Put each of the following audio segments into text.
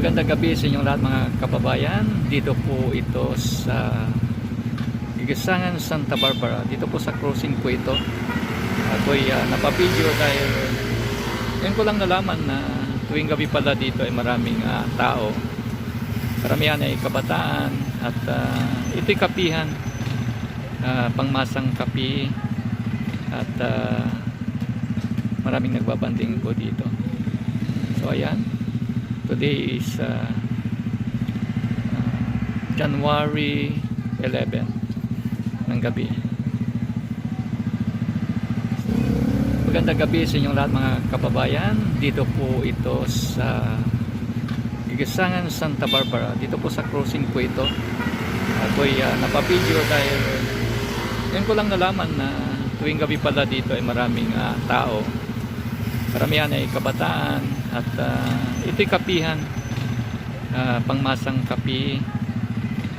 Magandang gabi sa inyong lahat mga kababayan. Dito po ito sa Gigisangan Santa Barbara. Dito po sa crossing po ito. Ako'y uh, napapidyo dahil yan ko lang nalaman na tuwing gabi pala dito ay maraming ah, tao. Karamihan ay kabataan at uh, ito'y kapihan. ah, pangmasang kapi at ah, maraming nagbabanding po dito. So ayan. Today is uh, uh, January 11 ng gabi. Magandang gabi sa inyong lahat mga kababayan. Dito po ito sa Gigisangan Santa Barbara. Dito po sa crossing po ito. Ako'y uh, napapidyo dahil yan ko lang nalaman na tuwing gabi pala dito ay maraming ah, tao. Karamihan ay kabataan at uh, ito'y kapihan. ah, pangmasang kapi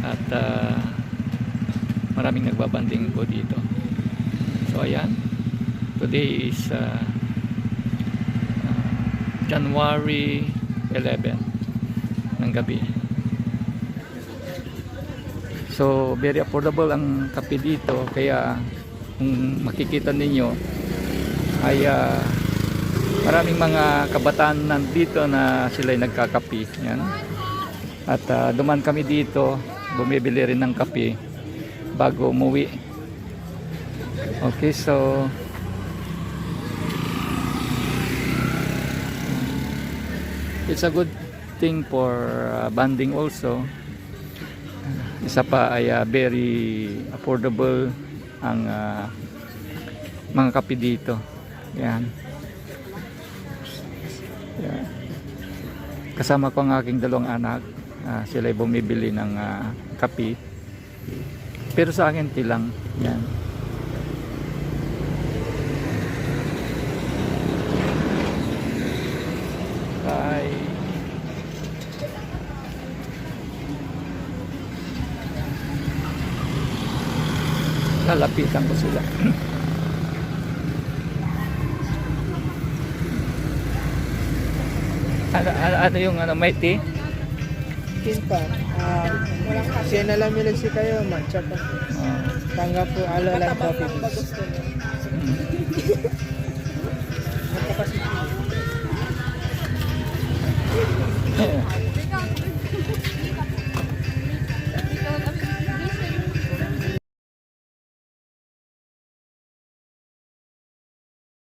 at ah, maraming nagbabanding po dito. So ayan. Today is ah, ah, January 11 ng gabi. So very affordable ang kape dito kaya kung makikita ninyo ay ah, maraming mga kabataan nandito na sila'y nagkakapi. Yan. At ah, duman kami dito, bumibili rin ng kape bago umuwi. Okay, so it's a good thing for uh, banding also. Isa pa ay ah, very affordable ang ah, mga kape dito. Yan. Kasama ko ang aking dalawang anak. Ah, sila ay bumibili ng ah, kape. Pero sa akin tilang. Yan. Bye. Lalapitan ko sila. ano, ano, ano yung ano, may tea? Kinta. Um, siya na lang milig si kayo, matcha pa. Oh. Tanggap po alo lang coffee beans.